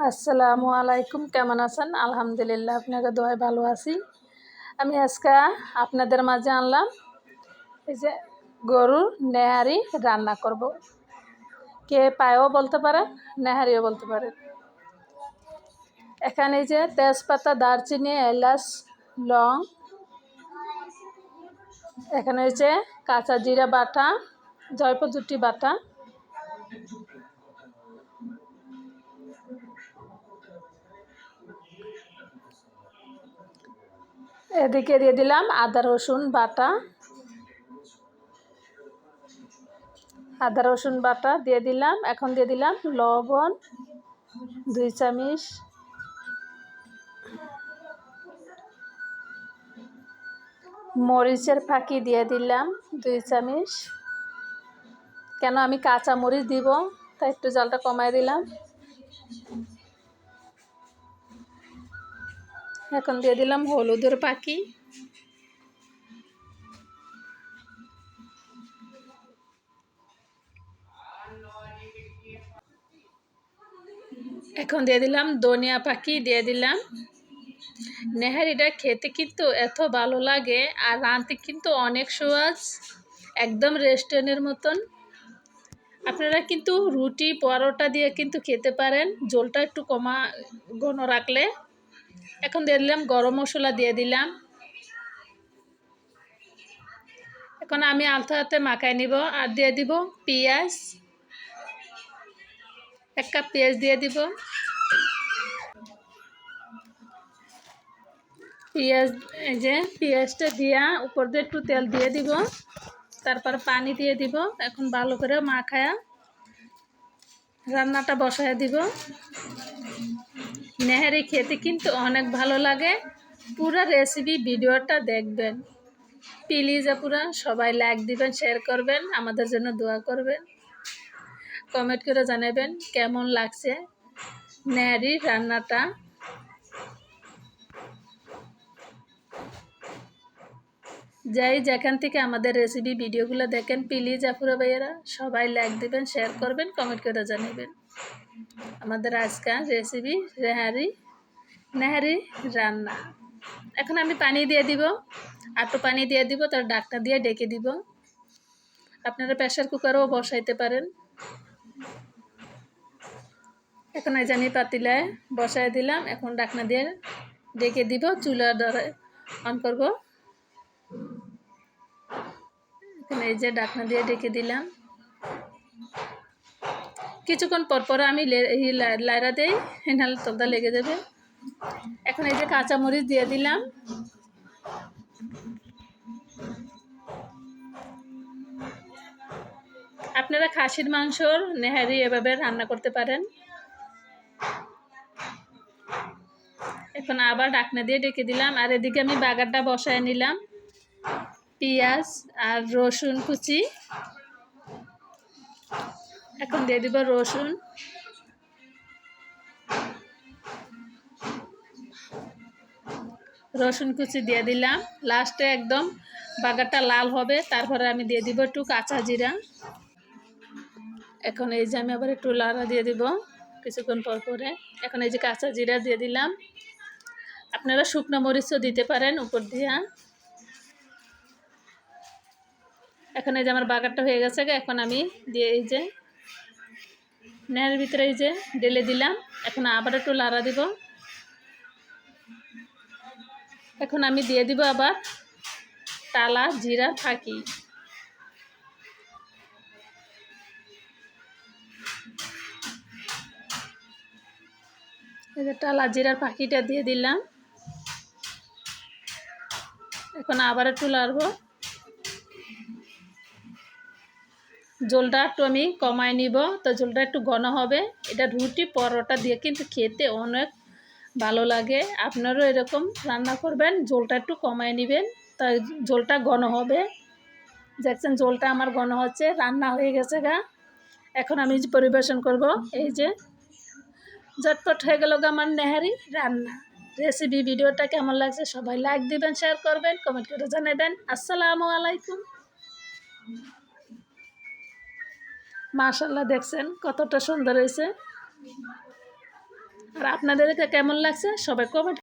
আসসালামু আলাইকুম, কেমন আছেন? আলহামদুলিল্লাহ আপনাকে দোয়ায় ভালো আছি। আমি আজকে আপনাদের মাঝে আনলাম, এই যে গরুর নেহারি রান্না করব। কে পায়েও বলতে পারেন নেহারিও বলতে পারেন এখানে যে তেজপাতা, দারচিনি, এলাচ, লং, এখানে হচ্ছে কাঁচা জিরা বাটা, জয়পুর দুটি বাটা এদিকে দিয়ে দিলাম আদা, রসুন বাটা। আদা, রসুন বাটা দিয়ে দিলাম। এখন দিয়ে দিলাম লবণ, দুই চামিচ। মরিচের ফাঁকি দিয়ে দিলাম দুই চামিচ। কেন আমি কাঁচা মরিচ দিব, তাই একটু জলটা কমাই দিলাম। এখন দিয়ে দিলাম হলুদের পাখি। এখন দিয়ে দিলাম ধনিয়া পাখি, দিয়ে দিলাম। নেহারিটা খেতে কিন্তু এত ভালো লাগে আর রাঁধতে কিন্তু অনেক সহজ, একদম রেস্টুরেন্টের মতন। আপনারা কিন্তু রুটি, পরোটা দিয়ে কিন্তু খেতে পারেন জলটা একটু কমা ঘন রাখলে। এখন দিয়ে দিলাম গরম মশলা দিয়ে দিলাম। এখন আমি আলতো হাতে মাখাই নিব আর দিয়ে দিব পেঁয়াজ। এক কাপ পেঁয়াজ দিয়ে দিব। পেঁয়াজ, এই যে পেঁয়াজটা দিয়া উপর দিয়ে একটু তেল দিয়ে দিব। তারপর পানি দিয়ে দিব। এখন ভালো করে মাখায়া রান্নাটা বসায় দিব। নেহারি খেতে কিন্তু অনেক ভালো লাগে। পুরো রেসিপি ভিডিওটা দেখবেন। প্লিজ আপুরা, সবাই লাইক দিবেন শেয়ার করবেন, আমাদের জন্য দোয়া করবেন। কমেন্ট করে জানাবেন কেমন লাগছে নেহারি রান্নাটা। যাই যেখান থেকে আমাদের রেসিপি ভিডিওগুলো দেখেন প্লিজ আপুরা ভাইয়েরা, সবাই লাইক দেবেন শেয়ার করবেন কমেন্ট করে জানাবেন। আমাদের আজকাল রেসিপি রেহারি নেহারি রান্না। এখন আমি পানি দিয়ে দিব, আটো পানি দিয়ে দিব, তার ডাকটা দিয়ে ডেকে দিব। আপনারা প্রেশার কুকারও বসাইতে পারেন। এখন এই জানি পাতিলায় বসাই দিলাম, এখন ডাকনা দিয়ে ডেকে দিব চুলা ধরে অন করব। এখন এই যে ডাকনা দিয়ে ডেকে দিলাম। কিছুক্ষণ পর পর আমি লাইরা দেই নাহলে তলদা লেগে যাবে। এখন এই যে কাঁচামরিচ দিয়ে দিলাম। আপনারা খাসির মাংসর নেহারি এভাবে রান্না করতে পারেন। এখন আবার ডাকনা দিয়ে ডেকে দিলাম। আর এদিকে আমি বাগারটা বসায় নিলাম। পেঁয়াজ আর রসুন কুচি। এখন দিয়ে দিব রসুন। রসুন কুচি দিয়ে দিলাম। লাস্টে একদম বাগারটা লাল হবে, তারপরে আমি দিয়ে দিব একটু কাঁচা জিরা। এখন এই যে আমি আবার একটু লাড়া দিয়ে দিব কিছুক্ষণ পর পরে। এখন এই যে কাঁচা জিরা দিয়ে দিলাম। আপনারা শুকনো মরিচও দিতে পারেন উপর দিয়া। এখন এই যে আমার বাগারটা হয়ে গেছে এখন আমি দিয়ে এই যে নেহার ভিতরে এই যে ডেলে দিলাম। এখন আবার একটু লাড়া দিব। এখন আমি দিয়ে দিব আবার টালা, জিরা, ফাঁকি। এই যে টালা জিরার পাখিটা দিয়ে দিলাম। এখন আবার একটু লাড়বো। জলটা একটু আমি কমায় নিব। তো জলটা একটু ঘন হবে। এটা রুটি, পরোটা দিয়ে কিন্তু খেতে অনেক ভালো লাগে। আপনারও এরকম রান্না করবেন জলটা একটু কমায় নেবেন। তাই জলটা ঘন হবে। দেখছেন জলটা আমার ঘন হচ্ছে, রান্না হয়ে গেছে গা। এখন আমি পরিবেশন করব। এই যে, ঝটপট হয়ে গেল গা আমার নেহারি রান্না। রেসিপি ভিডিওটা কেমন লাগছে সবাই লাইক দিবেন, শেয়ার করবেন, কমেন্ট করে জানাবেন। আসসালামু আলাইকুম। মাশাল্লাহ দেখছেন কতটা সুন্দর হয়েছে। আর আপনাদেরকে কেমন লাগছে? সবাই কমেন্ট